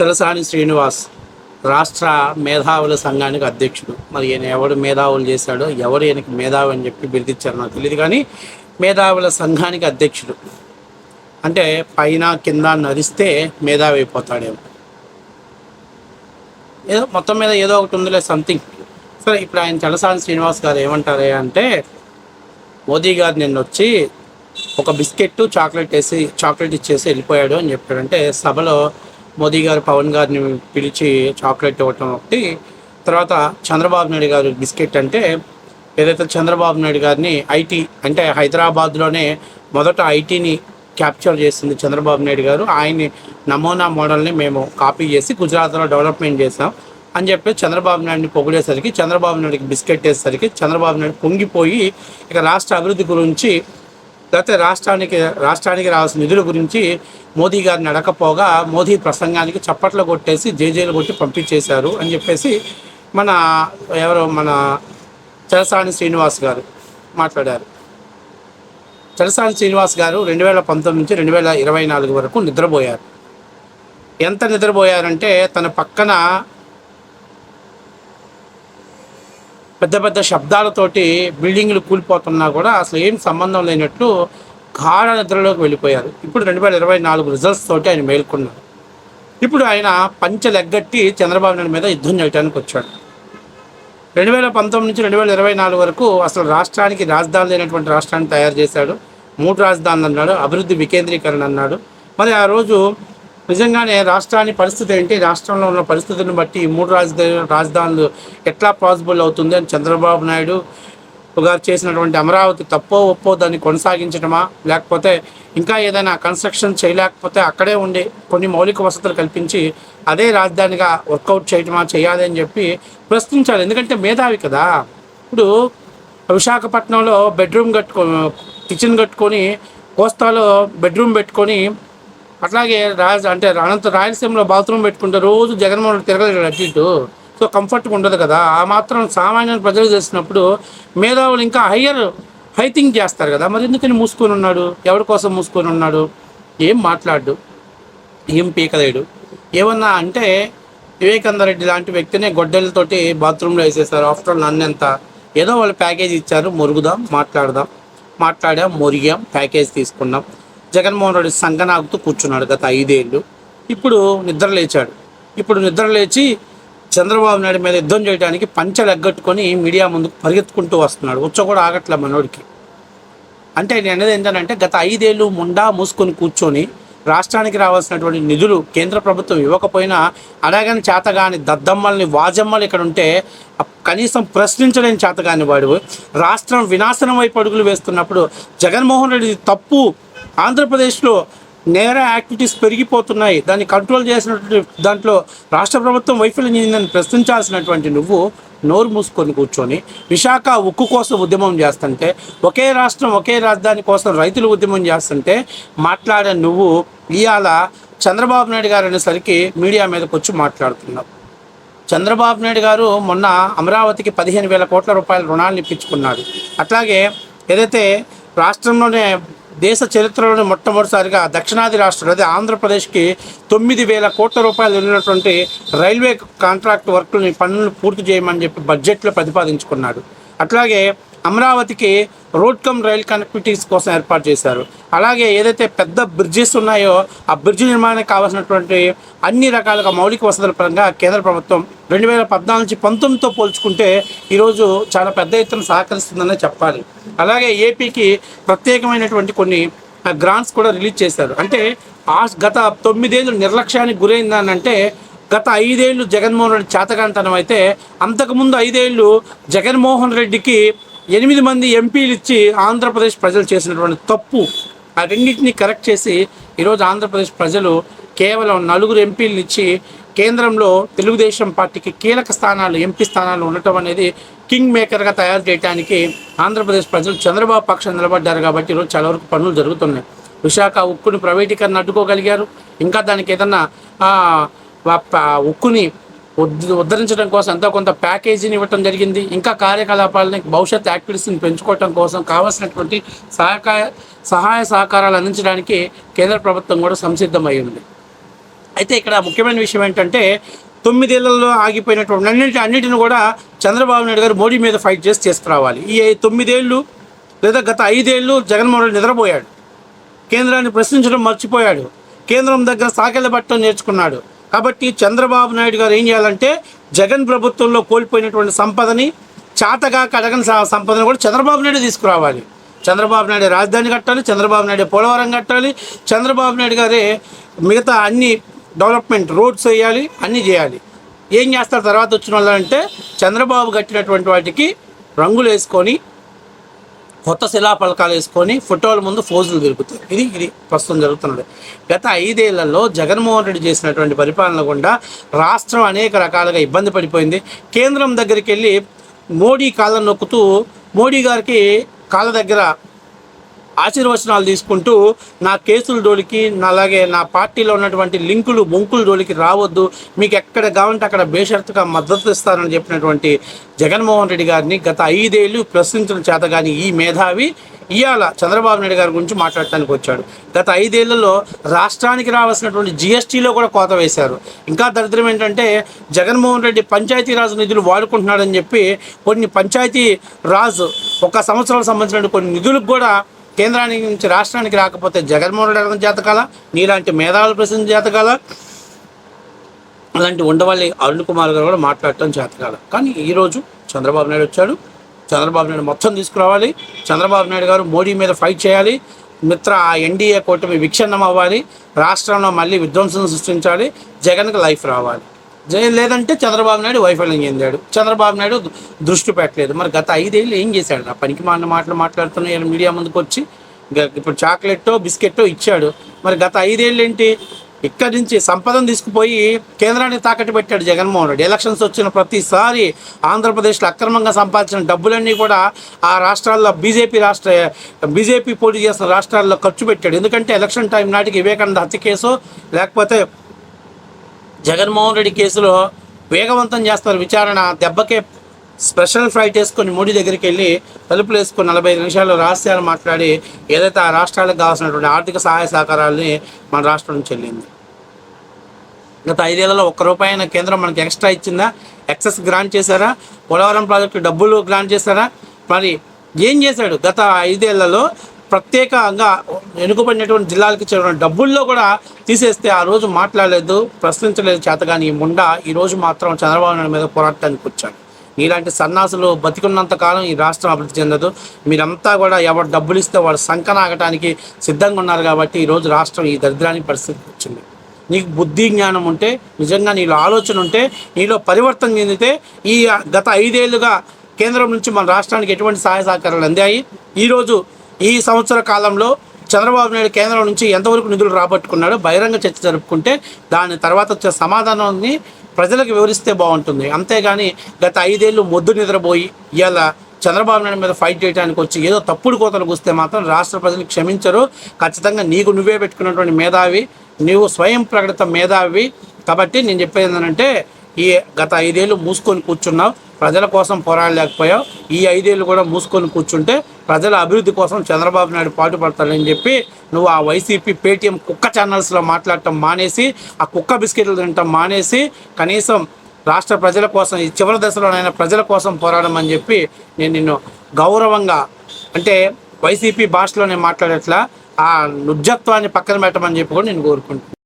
చలసాని శ్రీనివాస్ రాష్ట్ర మేధావుల సంఘానికి అధ్యక్షుడు. మరి ఈయన ఎవడు మేధావులు చేశాడో ఎవరు ఈయనకి మేధావి అని చెప్పి బిరుదిచ్చారు నాకు తెలియదు కానీ మేధావుల సంఘానికి అధ్యక్షుడు. అంటే పైన కింద నరిస్తే మేధావి అయిపోతాడేమో. ఏదో మొత్తం మీద ఏదో ఒకటి ఉందిలే సంథింగ్ సరే ఇప్పుడు ఆయన చలసాని శ్రీనివాస్ గారు ఏమంటారే అంటే మోదీ గారు నిన్న వచ్చి ఒక బిస్కెట్ చాక్లెట్ వేసి చాక్లెట్ ఇచ్చేసి వెళ్ళిపోయాడు అని చెప్పాడంటే సభలో మోదీ గారు పవన్ గారిని పిలిచి చాక్లెట్ ఇవ్వటం ఒకటి. తర్వాత చంద్రబాబు నాయుడు గారు బిస్కెట్ అంటే ఏదైతే చంద్రబాబు నాయుడు గారిని ఐటీ అంటే హైదరాబాద్లోనే మొదట ఐటీని క్యాప్చర్ చేసింది చంద్రబాబు నాయుడు గారు. ఆయన నమూనా మోడల్ని మేము కాపీ చేసి గుజరాత్లో డెవలప్మెంట్ చేసాం అని చెప్పి చంద్రబాబు నాయుడిని పొగిడేసరికి చంద్రబాబు నాయుడికి బిస్కెట్ వేసేసరికి చంద్రబాబు నాయుడు పొంగిపోయి ఇక రాష్ట్ర అభివృద్ధి గురించి లేకపోతే రాష్ట్రానికి రాష్ట్రానికి రావాల్సిన నిధుల గురించి మోదీ గారిని అడకపోగా మోదీ ప్రసంగానికి చప్పట్లు కొట్టేసి జేజేలు కొట్టి పంపించేశారు అని చెప్పేసి మన ఎవరో మన చలసాని శ్రీనివాస్ గారు మాట్లాడారు. చలసాని శ్రీనివాస్ గారు రెండు వేల పంతొమ్మిది నుంచి రెండు వేల ఇరవై నాలుగు వరకు నిద్రపోయారు. ఎంత నిద్రపోయారంటే తన పక్కన పెద్ద పెద్ద శబ్దాలతోటి బిల్డింగ్లు కూలిపోతున్నా కూడా అసలు ఏం సంబంధం లేనట్టు గాఢ నిద్రలోకి వెళ్ళిపోయారు. ఇప్పుడు రెండు వేల ఇరవై నాలుగు రిజల్ట్స్ తోటి ఆయన మేల్కొన్నారు. ఇప్పుడు ఆయన పంచలెగ్గట్టి చంద్రబాబు నాయుడు మీద యుద్ధం చేయడానికి వచ్చాడు. రెండు వేల పంతొమ్మిది నుంచి రెండు వేల ఇరవై నాలుగు వరకు అసలు రాష్ట్రానికి రాజధాని లేనటువంటి రాష్ట్రాన్ని తయారు చేశాడు. మూడు రాజధానులు అన్నాడు అభివృద్ధి వికేంద్రీకరణ అన్నాడు. మరి ఆ రోజు నిజంగానే రాష్ట్రాన్ని పరిస్థితి ఏంటి? రాష్ట్రంలో ఉన్న పరిస్థితులను బట్టి మూడు రాజధాని రాజధానులు ఎట్లా పాసిబుల్ అవుతుంది అని చంద్రబాబు నాయుడు గారు చేసినటువంటి అమరావతి తప్పో ఒప్పో దాన్ని కొనసాగించడమా లేకపోతే ఇంకా ఏదైనా కన్స్ట్రక్షన్ చేయలేకపోతే అక్కడే ఉండి కొన్ని మౌలిక వసతులు కల్పించి అదే రాజధానిగా వర్కౌట్ చేయటమా చేయాలి అని చెప్పి ప్రశ్నించాలి. ఎందుకంటే మేధావి కదా. ఇప్పుడు విశాఖపట్నంలో బెడ్రూమ్ కట్టుకో కిచెన్ కట్టుకొని కోస్తాలో బెడ్రూమ్ పెట్టుకొని అట్లాగే రాజ అంటే అనంత రాయలసీమలో బాత్రూమ్ పెట్టుకుంటే రోజు జగన్మోహన్ రెడ్డి తిరగలేడు అటు ఇటు సో కంఫర్ట్గా ఉండదు కదా. ఆ మాత్రం సామాన్య ప్రజలు చేసినప్పుడు మేధావులు ఇంకా హయ్యర్ హై థింక్ చేస్తారు కదా. మరి ఎందుకని మూసుకొని ఉన్నాడు? ఎవరి కోసం మూసుకొని ఉన్నాడు? ఏం మాట్లాడు? ఏం పీకలేడు? ఏమన్నా అంటే వివేకానంద రెడ్డి లాంటి వ్యక్తినే గొడ్డలతోటి బాత్రూంలో వేసేసారు. ఆఫ్టర్ ఆల్ నన్నెంత ఏదో వాళ్ళు ప్యాకేజ్ ఇచ్చారు. మురుగుదాం మాట్లాడదాం. మాట్లాడాం మురిగాం ప్యాకేజ్ తీసుకున్నాం. జగన్మోహన్ రెడ్డి సంగనాగుతూ కూర్చున్నాడు గత ఐదేళ్ళు. ఇప్పుడు నిద్ర లేచాడు. ఇప్పుడు నిద్ర లేచి చంద్రబాబు నాయుడు మీద యుద్ధం చేయడానికి పంచలు ఎగ్గట్టుకొని మీడియా ముందుకు పరిగెత్తుకుంటూ వస్తున్నాడు. ఉచ్చ కూడా ఆగట్లే మనోడికి. అంటే నేను అనేది ఏంటంటే గత ఐదేళ్ళు ముండా మూసుకొని కూర్చొని రాష్ట్రానికి రావాల్సినటువంటి నిధులు కేంద్ర ప్రభుత్వం ఇవ్వకపోయినా అలాగని చేతగాని దద్దమ్మల్ని వాజమ్మలు ఇక్కడ ఉంటే కనీసం ప్రశ్నించలేని చేతగాని వాడు. రాష్ట్రం వినాశనం వైపు అడుగులు వేస్తున్నప్పుడు జగన్మోహన్ రెడ్డి తప్పు. ఆంధ్రప్రదేశ్లో నేర యాక్టివిటీస్ పెరిగిపోతున్నాయి. దాన్ని కంట్రోల్ చేసినటువంటి దాంట్లో రాష్ట్ర ప్రభుత్వం వైఫల్యం చెందిందని ప్రశ్నించాల్సినటువంటి నువ్వు నోరు మూసుకొని కూర్చొని విశాఖ ఉక్కు కోసం ఉద్యమం చేస్తుంటే ఒకే రాష్ట్రం ఒకే రాజధాని కోసం రైతులు ఉద్యమం చేస్తుంటే మాట్లాడే నువ్వు ఇవాళ చంద్రబాబు నాయుడు గారు అనేసరికి మీడియా మీదకి వచ్చి మాట్లాడుతున్నావు. చంద్రబాబు నాయుడు గారు మొన్న అమరావతికి పదిహేను వేల కోట్ల రూపాయల రుణాలను ఇప్పించుకున్నాడు. అట్లాగే ఏదైతే రాష్ట్రంలోనే దేశ చరిత్రలోనే మొట్టమొదటిసారిగా దక్షిణాది రాష్ట్రాలు అదే ఆంధ్రప్రదేశ్కి తొమ్మిది వేల కోట్ల రూపాయలు వెళ్ళినటువంటి రైల్వే కాంట్రాక్ట్ వర్క్ని పనులు పూర్తి చేయమని చెప్పి బడ్జెట్లో ప్రతిపాదించుకున్నాడు. అట్లాగే అమరావతికి రోడ్ కమ్ రైల్ కనెక్టివిటీస్ కోసం ఏర్పాటు చేశారు. అలాగే ఏదైతే పెద్ద బ్రిడ్జెస్ ఉన్నాయో ఆ బ్రిడ్జ్ నిర్మాణానికి కావాల్సినటువంటి అన్ని రకాలుగా మౌలిక వసతుల పరంగా కేంద్ర ప్రభుత్వం రెండు వేల పద్నాలుగు నుంచి పంతొమ్మిదితో పోల్చుకుంటే ఈరోజు చాలా పెద్ద ఎత్తున సహకరిస్తుందనే చెప్పాలి. అలాగే ఏపీకి ప్రత్యేకమైనటువంటి కొన్ని గ్రాంట్స్ కూడా రిలీజ్ చేశారు. అంటే ఆ గత తొమ్మిదేళ్ళు నిర్లక్ష్యానికి గురైందనంటే గత ఐదేళ్ళు జగన్మోహన్ రెడ్డి చేతగాంతనం అయితే అంతకుముందు ఐదేళ్ళు జగన్మోహన్ రెడ్డికి ఎనిమిది మంది ఎంపీలు ఇచ్చి ఆంధ్రప్రదేశ్ ప్రజలు చేసినటువంటి తప్పు ఆ రెండింటిని కరెక్ట్ చేసి ఈరోజు ఆంధ్రప్రదేశ్ ప్రజలు కేవలం నలుగురు ఎంపీలను ఇచ్చి కేంద్రంలో తెలుగుదేశం పార్టీకి కీలక స్థానాలు ఎంపీ స్థానాలు ఉండటం అనేది కింగ్ మేకర్గా తయారు చేయడానికి ఆంధ్రప్రదేశ్ ప్రజలు చంద్రబాబు పక్షం నిలబడ్డారు కాబట్టి ఈరోజు చాలా వరకు పనులు జరుగుతున్నాయి. విశాఖ ఉక్కుని ప్రైవేటీకరణ అడ్డుకోగలిగారు. ఇంకా దానికి ఏదన్నా ఉక్కుని ఉద్ధరించడం కోసం ఎంతో కొంత ప్యాకేజీని ఇవ్వటం జరిగింది. ఇంకా కార్యకలాపాలని భవిష్యత్ యాక్టివిటీస్ని పెంచుకోవటం కోసం కావాల్సినటువంటి సహకార సహాయ సహకారాలు అందించడానికి కేంద్ర ప్రభుత్వం కూడా సంసిద్ధమై ఉంది. అయితే ఇక్కడ ముఖ్యమైన విషయం ఏంటంటే తొమ్మిదేళ్ళలో ఆగిపోయినటువంటి అన్నింటి అన్నిటిని కూడా చంద్రబాబు నాయుడు గారు మోడీ మీద ఫైట్ చేసి తీసుకురావాలి. ఈ తొమ్మిదేళ్ళు లేదా గత ఐదేళ్ళు జగన్మోహన్ రెడ్డి నిద్రపోయాడు. కేంద్రాన్ని ప్రశ్నించడం మర్చిపోయాడు. కేంద్రం దగ్గర సాకెళ్ళబట్టడం నేర్చుకున్నాడు. కాబట్టి చంద్రబాబు నాయుడు గారు ఏం చేయాలంటే జగన్ ప్రభుత్వంలో కోల్పోయినటువంటి సంపదని చాతగా కడగని సంపదను కూడా చంద్రబాబు నాయుడు తీసుకురావాలి. చంద్రబాబు నాయుడు రాజధాని కట్టాలి చంద్రబాబు నాయుడు పోలవరం కట్టాలి చంద్రబాబు నాయుడు గారే మిగతా అన్ని డెవలప్మెంట్ రోడ్స్ వేయాలి అన్నీ చేయాలి. ఏం చేస్తారు తర్వాత వచ్చిన వాళ్ళంటే చంద్రబాబు కట్టినటువంటి వాటికి రంగులు వేసుకొని కొత్త శిలాఫలకాలు వేసుకొని ఫోటోల ముందు ఫోజులు తిరుగుతాయి. ఇది ఇది ప్రస్తుతం జరుగుతున్నది. గత ఐదేళ్ళలో జగన్మోహన్ రెడ్డి చేసినటువంటి పరిపాలన గుండా రాష్ట్రం అనేక రకాలుగా ఇబ్బంది పడిపోయింది. కేంద్రం దగ్గరికి వెళ్ళి మోడీ కాళ్ళ నొక్కుతూ మోడీ గారికి కాళ్ళ దగ్గర ఆశీర్వచనాలు తీసుకుంటూ నా కేసుల డోలికి నా అలాగే నా పార్టీలో ఉన్నటువంటి లింకులు బొంకుల డోలికి రావద్దు. మీకు ఎక్కడ కావాలంటే అక్కడ బేషరతుగా మద్దతు ఇస్తానని చెప్పినటువంటి జగన్మోహన్ రెడ్డి గారిని గత ఐదేళ్ళు ప్రశ్నించిన చేత కానీ ఈ మేధావి ఇవాళ చంద్రబాబు నాయుడు గారి గురించి మాట్లాడటానికి వచ్చాడు. గత ఐదేళ్ళలో రాష్ట్రానికి రావాల్సినటువంటి జిఎస్టీలో కూడా కోత వేశారు. ఇంకా దరిద్రం ఏంటంటే జగన్మోహన్ రెడ్డి పంచాయతీరాజ్ నిధులు వాడుకుంటున్నాడని చెప్పి కొన్ని పంచాయతీ రాజ్ ఒక సంవత్సరాలకు సంబంధించిన కొన్ని నిధులకు కూడా కేంద్రానికి నుంచి రాష్ట్రానికి రాకపోతే జగన్మోహన్ రెడ్డి జాతకాల నీలాంటి మేధావుల ప్రశ్న జాతకాల అలాంటి ఉండవల్లి అరుణ్ కుమార్ గారు కూడా మాట్లాడటం చేతకాల కానీ ఈరోజు చంద్రబాబు నాయుడు వచ్చాడు. చంద్రబాబు నాయుడు మొత్తం తీసుకురావాలి. చంద్రబాబు నాయుడు గారు మోడీ మీద ఫైట్ చేయాలి. మిత్ర ఆ ఎన్డీఏ కూటమి విచ్ఛిన్నం అవ్వాలి. రాష్ట్రంలో మళ్ళీ విధ్వంసం సృష్టించాలి. జగన్కి లైఫ్ రావాలి. జై లేదంటే చంద్రబాబు నాయుడు వైఫల్యం చెందాడు. చంద్రబాబు నాయుడు దృష్టి పెట్టలేదు. మరి గత ఐదేళ్ళు ఏం చేశాడు? ఆ పనికి మాలిన మాటలు మాట్లాడుతున్న మీడియా ముందుకు వచ్చి. ఇప్పుడు చాక్లెట్టో బిస్కెట్టో ఇచ్చాడు. మరి గత ఐదేళ్ళు ఏంటి? ఇక్కడి నుంచి సంపదను తీసుకుపోయి కేంద్రానికి తాకట్టు పెట్టాడు జగన్మోహన్ రెడ్డి. ఎలక్షన్స్ వచ్చిన ప్రతిసారి ఆంధ్రప్రదేశ్లో అక్రమంగా సంపాదించిన డబ్బులన్నీ కూడా ఆ రాష్ట్రాల్లో బీజేపీ రాష్ట్ర బీజేపీ పోటీ చేసిన రాష్ట్రాల్లో ఖర్చు పెట్టాడు. ఎందుకంటే ఎలక్షన్ టైం నాటికి వివేకానంద హత్య కేసు లేకపోతే జగన్మోహన్ రెడ్డి కేసులో వేగవంతం చేస్తారు విచారణ దెబ్బకే స్పెషల్ ఫ్లైట్ వేసుకొని మోడీ దగ్గరికి వెళ్ళి తలుపులు వేసుకొని నలభై నిమిషాలు రహస్యాలు మాట్లాడి ఏదైతే ఆ రాష్ట్రాలకు కావాల్సినటువంటి ఆర్థిక సహాయ సహకారాలని మన రాష్ట్రం నుంచి వెళ్ళింది. గత ఐదేళ్ళలో ఒక్క రూపాయి కేంద్రం మనకి ఎక్స్ట్రా ఇచ్చిందా? ఎక్సెస్ గ్రాంట్ చేశారా? పోలవరం ప్రాజెక్టు డబ్బులు గ్రాంట్ చేశారా? మరి ఏం చేశాడు? గత ఐదేళ్ళలో ప్రత్యేకంగా వెనుకబడినటువంటి జిల్లాలకు చెందిన డబ్బుల్లో కూడా తీసేస్తే ఆ రోజు మాట్లాడలేదు ప్రశ్నించలేదు చేతగాని ఈ ముండా ఈ రోజు మాత్రం చంద్రబాబు నాయుడు మీద పోరాటానికి వచ్చాడు. ఇలాంటి సన్నాసులు బతికున్నంత కాలం ఈ రాష్ట్రం అభివృద్ధి చెందదు. మీరంతా కూడా ఎవరు డబ్బులు ఇస్తే వాడు సంకనాగటానికి సిద్ధంగా ఉన్నారు కాబట్టి ఈరోజు రాష్ట్రం ఈ దరిద్రానికి పరిస్థితి వచ్చింది. నీకు బుద్ధి జ్ఞానం ఉంటే నిజంగా నీలో ఆలోచన ఉంటే నీలో పరివర్తన చెందితే ఈ గత ఐదేళ్ళుగా కేంద్రం నుంచి మన రాష్ట్రానికి ఎటువంటి సహాయ సహకారాలు అందాయి? ఈరోజు ఈ సంవత్సర కాలంలో చంద్రబాబు నాయుడు కేంద్రం నుంచి ఎంతవరకు నిధులు రాబట్టుకున్నాడో బహిరంగ చర్చ జరుపుకుంటే దాని తర్వాత వచ్చే సమాధానాన్ని ప్రజలకు వివరిస్తే బాగుంటుంది. అంతేగాని గత ఐదేళ్ళు మొద్దు నిద్రపోయి ఇవాళ చంద్రబాబు నాయుడు మీద ఫైట్ చేయడానికి వచ్చి ఏదో తప్పుడు కోతలు కూస్తే మాత్రం రాష్ట్ర ప్రజలు క్షమించరు. ఖచ్చితంగా నీకు నువ్వే పెట్టుకున్నటువంటి మేధావి నీవు స్వయం ప్రకటిత మేధావి. కాబట్టి నేను చెప్పేది ఏంటంటే ఈ గత ఐదేళ్ళు మూసుకొని కూర్చున్నావు. ప్రజల కోసం పోరాడలేకపోయావు. ఈ ఐదేళ్ళు కూడా మూసుకొని కూర్చుంటే ప్రజల అభివృద్ధి కోసం చంద్రబాబు నాయుడు పాటుపడతాడని చెప్పి నువ్వు ఆ వైసీపీ పేటీఎం కుక్క ఛానల్స్లో మాట్లాడటం మానేసి ఆ కుక్క బిస్కెట్లు తినటం మానేసి కనీసం రాష్ట్ర ప్రజల కోసం ఈ చివరి దశలోనైనా ప్రజల కోసం పోరాడమని చెప్పి నేను నిన్ను గౌరవంగా అంటే వైసీపీ భాషలో నేను మాట్లాడేట్లా ఆ నుజ్జత్వాన్ని పక్కన పెట్టమని చెప్పి కూడా నేను కోరుకుంటున్నాను.